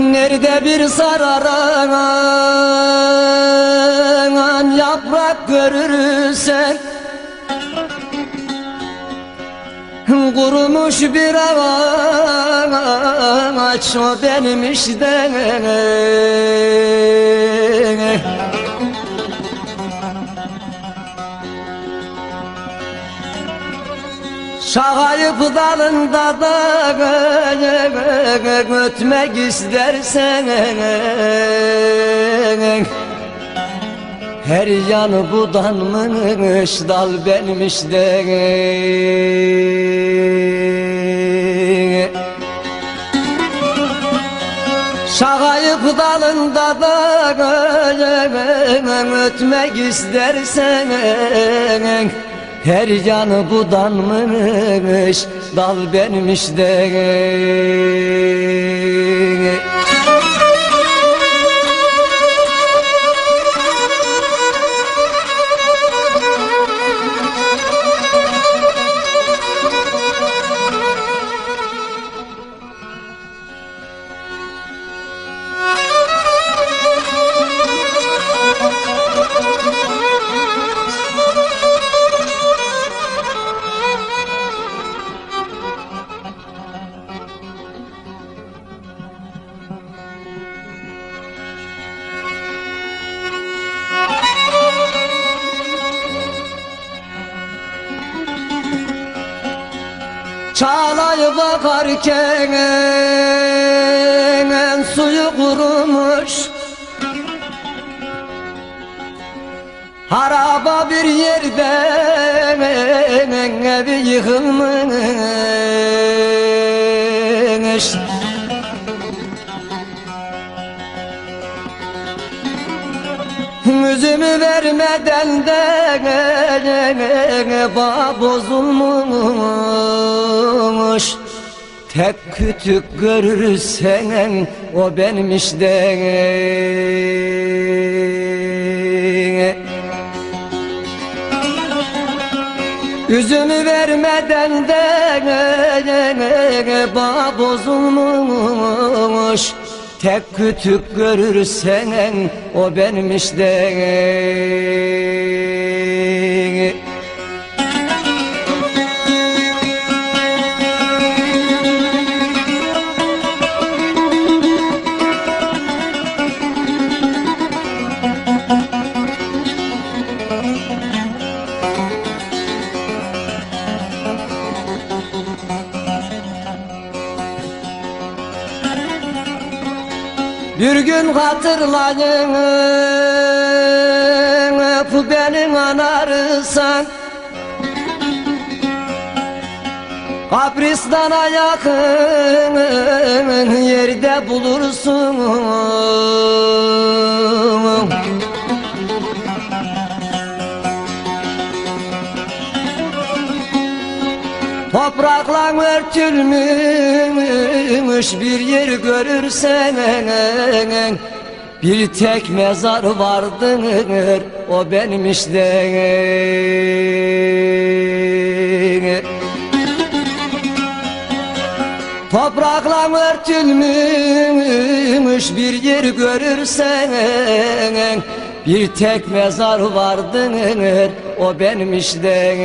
Nerede bir sararan yaprak görürsen? Kurumuş bir ağaç o benim işte Şahayıp dalında da ötmek istersen. Her yanı budanmış dal benmiş de Şahayıp dalında da ötmek istersen her yanı budanmış dal benmiş de Çağlay bakarken suyu kurumuş. Haraba bir yerde evi yıkılmış. Yüzümü vermeden de bağ bozulmuş Tek kütük görürsen o benim işte Üzümü vermeden de bağ bozulmuş. Tek kütük görürsen o benim işte Bir gün hatırlayın Bu benim anarsan Kabristana yakın yerde bulursun Toprakla örtülmüş bir yer görürsen Bir tek mezar vardır o benim işte Toprakla örtülmüş bir yer görürsen Bir tek mezar vardır o benim işte